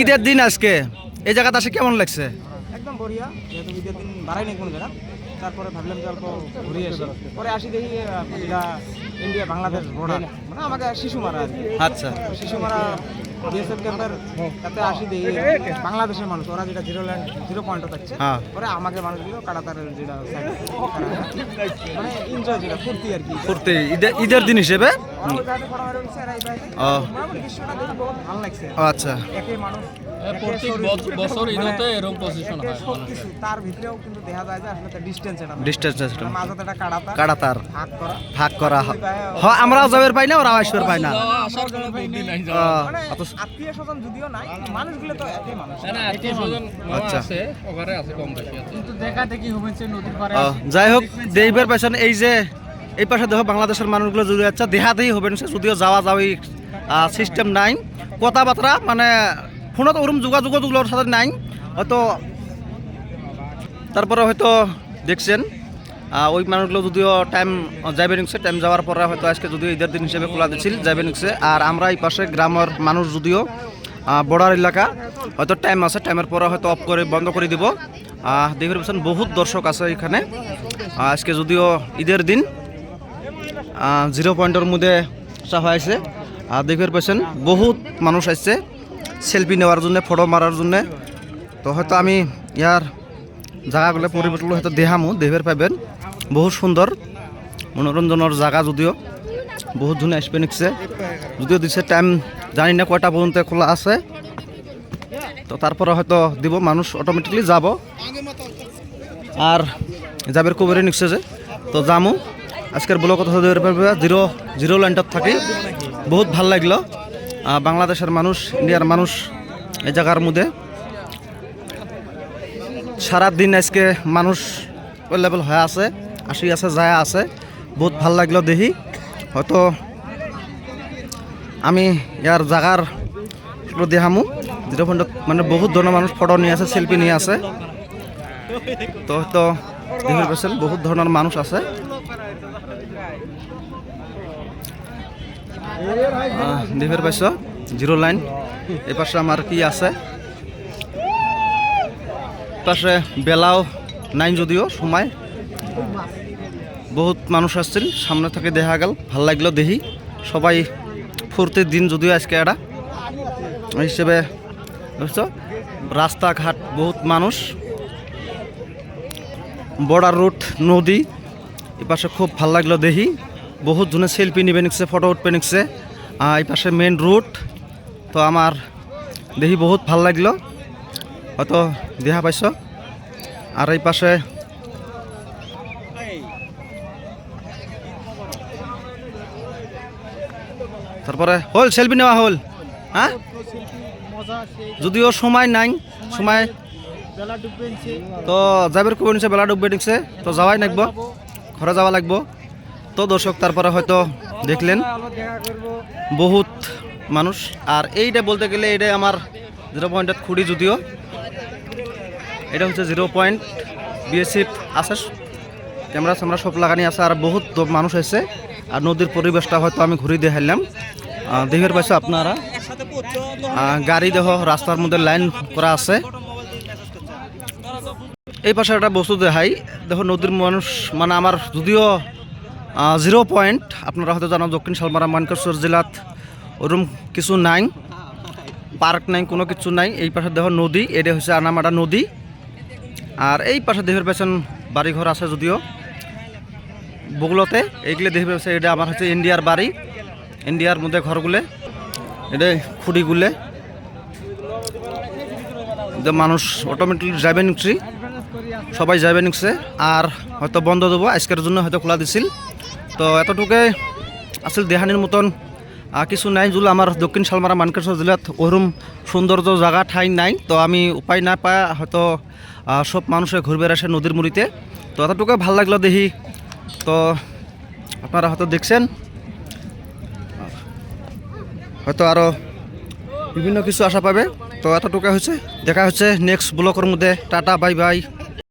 ঈদের দিন আজকে। এই জায়গাতে আসে কেমন লাগছে? একদম বঢ়িয়া যেহেতু ঈদের দিন বাড়াই নেই কোনো জায়গা। তারপরে ভাবলাম যে অল্প ঘুরে আসি। পরে আসি দেখি ইন্ডিয়া বাংলাদেশ বর্ডার মানে আমাকে শিশু মারা। আচ্ছা। শিশু মারা বিএসএফ ক্যাম্পের তাতে আসি দেখি বাংলাদেশের মানুষ। ওরা যেটা জিরো ল্যান্ড জিরো পয়েন্টে থাকছে। হ্যাঁ। পরে আমাকে মানুষগুলো কাটাতারের যেটা মানে এনজয় যেটা ফুর্তি আর কি। ফুর্তি। ঈদের দিন হিসেবে? আচ্ছা। মানে হয় মানে। ভাগ করা। হয় পাই না ওরা পাই আত্মীয় স্বজন যদিও নাই মানুষগুলো তো একই মানুষ। আচ্ছা। যাই হোক দেইবের পেছনে এই যে এই পাশে দেখো বাংলাদেশের মানুষগুলো যদি আচ্ছা দেহাতেই হবে না যদিও যাওয়া যাওয়ি সিস্টেম নাই। কথাবার্তা মানে ফোনত ওরম যোগাযোগ সাথে নাই। হয়তো, তারপরে হয়তো দেখছেন ওই মানুষগুলো যদিও টাইম যাইবে নিচ্ছে টাইম যাওয়ার পরে হয়তো আজকে যদিও ঈদের দিন হিসেবে খোলা দিচ্ছিল যাইবে নিচ্ছে আর আমরা এই পাশে গ্রামের মানুষ যদিও বর্ডার এলাকা, হয়তো টাইম আছে টাইমের পরে হয়তো অফ করে, বন্ধ করে দিব। দেখে পেছেন বহুত দর্শক আছে এখানে। আজকে যদিও ঈদের দিন জিরো পয়েন্টের মধ্যে আসা হয়েছে আর দেখে পেছেন বহুত মানুষ আসছে সেলফি নেওয়ার জন্য ফটো মারার জন্য। তো হয়তো আমি ইয়ার জায়গাগুলো পরিবর্তন হয়তো দেহামো দেহের পাবেন বহুত সুন্দর, মনোরঞ্জনের জায়গা যদিও। বহুত জনে আসবে নিচ্ছে যদিও দিচ্ছে টাইম জানি না কয়টা পর্যন্ত খোলা আছে। তো তারপরে হয়তো দিব, মানুষ অটোমেটিকলি যাব। আর যাবের কবরে নিচ্ছে যে। তো যামু। আজকের ব্লগ কথা জিরো জিরো লাইনটাত থাকি। বহুত ভালো লাগল। বাংলাদেশের মানুষ, ইন্ডিয়ার মানুষ এই জায়গার মধ্যে। সারা দিন আজকে মানুষ অ্যাভেলেবল হয়ে আছে, আসি আছে, যায় আছে। বহুত ভালো লাগল দেখি। হয়তো আমি ইয়ার জাগার দেখামু জিরো পয়েন্টত মানে বহুত ধরনের মানুষ ফটো নিয়ে আছে সেলফি নিয়ে আছে। তো হয়তো পাচ্ছেন, বহুত ধরনের মানুষ আছে। দেখতে পাইছ জিরো লাইন। এই পাশে আমার কি আছে? পাশে বেলাও নাই যদিও, সময়। বহুত মানুষ আসছিল, সামনে থেকে দেখা গেল, ভালো লাগল দেখি। সবাই ফুর্তির দিন যদিও আজকে এটা। হিসেবে, বুঝছ? রাস্তাঘাট, বহুত মানুষ। বর্ডার রুট, নদী এই পাশে খুব ভালো লাগল দেখি। বহুত জনে সেলফি নিবে নিচ্ছে ফটো উঠবে নিচ্ছে এই পাশে মেন রুট তো আমার দেখি বহুত ভালো লাগল। হয়তো দেখা পাইছ। আর এই পাশে তারপরে হল সেলফি নেওয়া হল। হ্যাঁ? যদিও সময় নাই, সময় তো যাবের কবে নিছে, বেলা ডুববে নিচ্ছে তো যাওয়াই লাগবো, ঘরে যাওয়া লাগবো। তো দর্শক, তারপরে হয়তো দেখলেন বহুত মানুষ। আর এইটা বলতে গেলে এইটাই আমার জিরো পয়েন্টের খুঁড়ি যদিও। এটা হচ্ছে জিরো পয়েন্ট বিএসএফ আছে ক্যামেরা স্যামেরা সব লাগানি আছে আর বহুত মানুষ আছে। আর নদীর পরিবেশটা হয়তো আমি ঘুরে দেখাইলাম। দেখের পাইছো আপনারা। গাড়ি দেহ রাস্তার মধ্যে লাইন করা আছে। এই পাশে একটা বস্তু দেখাই। দেখো নদীর মানুষ মানে আমার যদিও জিরো পয়েন্ট আপনারা হয়তো জানো দক্ষিণ শালমারা, মানকেশ্বর জেলাত ওরম কিছু নাই, পার্ক নাই, কোনো কিছু নাই। এই পাশে দেখো নদী এটা হচ্ছে আনামাটা নদী। আর এই পাশে দেহের পেছন বাড়িঘর আছে যদিও। বগুলোতে, এইগুলো দেখে পেয়েছে এটা আমার হচ্ছে ইন্ডিয়ার বাড়ি, ইন্ডিয়ার মধ্যে ঘরগুলো। এটা খুঁড়িগুলো মানুষ অটোমেটিক যাবে নিচ্ছি সবাই যাবে নিচ্ছে আর হয়তো বন্ধ দেবো, আজকের জন্য হয়তো খোলা দিছিল। তো এতটুকুই আসল দেহানির মতন। কিছু নাই যদি আমার দক্ষিণ শালমারা মানকেশ্বর জেলাত ওরম সৌন্দর্য জায়গা ঠাই নাই। তো আমি উপায় না পায় হয়তো সব মানুষে ঘুরবে আসে নদীর মুড়িতে তো এতটুকু ভালো লাগল দেখি তো আপনারা হয়তো দেখছেন, হয়তো আরও বিভিন্ন কিছু আশা পাবে। তো এতটুকু হচ্ছে দেখা হচ্ছে নেক্সট ব্লকের মধ্যে। Tata bye bye